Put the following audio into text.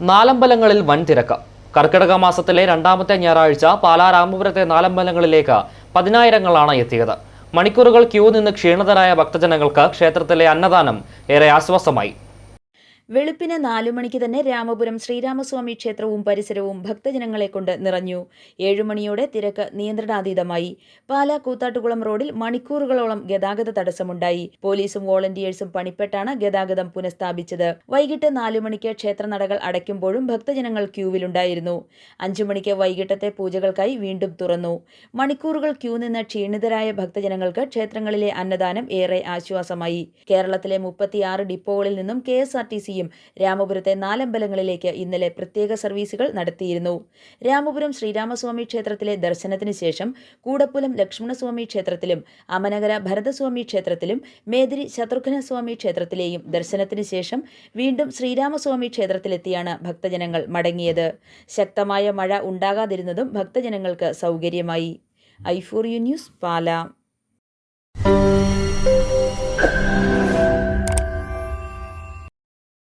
നാലമ്പലങ്ങളിൽ വൻ തിരക്ക്. കർക്കിടക മാസത്തിലെ രണ്ടാമത്തെ ഞായറാഴ്ച പാലാ രാമപുരത്തെ നാലമ്പലങ്ങളിലേക്ക് പതിനായിരങ്ങളാണ് എത്തിയത്. മണിക്കൂറുകൾ ക്യൂ നിന്ന് ക്ഷീണിതരായ ഭക്തജനങ്ങൾക്ക് ക്ഷേത്രത്തിലെ അന്നദാനം ഏറെ ആശ്വാസമായി. വെളുപ്പിന് നാലു മണിക്ക് തന്നെ രാമപുരം ശ്രീരാമസ്വാമി ക്ഷേത്രവും പരിസരവും ഭക്തജനങ്ങളെ കൊണ്ട് നിറഞ്ഞു. ഏഴുമണിയോടെ തിരക്ക് നിയന്ത്രണാതീതമായി. പാലാ കൂത്താട്ടുകുളം റോഡിൽ മണിക്കൂറുകളോളം ഗതാഗത തടസ്സമുണ്ടായി. പോലീസും വോളണ്ടിയേഴ്സും പണിപ്പെട്ടാണ് ഗതാഗതം പുനഃസ്ഥാപിച്ചത്. വൈകിട്ട് നാലു മണിക്ക് ക്ഷേത്രനടകൾ അടയ്ക്കുമ്പോഴും ഭക്തജനങ്ങൾ ക്യൂവിലുണ്ടായിരുന്നു. അഞ്ചു മണിക്ക് വൈകിട്ടത്തെ പൂജകൾക്കായി വീണ്ടും തുറന്നു. മണിക്കൂറുകൾ ക്യൂ നിന്ന് ക്ഷീണിതരായ ഭക്തജനങ്ങൾക്ക് ക്ഷേത്രങ്ങളിലെ അന്നദാനം ഏറെ ആശ്വാസമായി. കേരളത്തിലെ മുപ്പത്തിയാറ് ഡിപ്പോകളിൽ നിന്നും കെ എസ് ആർ ടി സിയും രാമപുരത്തെ നാലമ്പലങ്ങളിലേക്ക് ഇന്നലെ പ്രത്യേക സർവീസുകൾ നടത്തിയിരുന്നു. രാമപുരം ശ്രീരാമസ്വാമി ക്ഷേത്രത്തിലെ ദർശനത്തിന് ശേഷം കൂടപ്പുലം ലക്ഷ്മണസ്വാമി ക്ഷേത്രത്തിലും അമനഗര ഭരതസ്വാമി ക്ഷേത്രത്തിലും മേദിരി ശത്രുഘ്നസ്വാമി ക്ഷേത്രത്തിലെയും ദർശനത്തിന് ശേഷം വീണ്ടും ശ്രീരാമസ്വാമി ക്ഷേത്രത്തിലെത്തിയാണ് ഭക്തജനങ്ങൾ മടങ്ങിയത്. ശക്തമായ മഴ ഉണ്ടാകാതിരുന്നതും ഭക്തജനങ്ങൾക്ക് സൗകര്യമായി. I four you news Pala.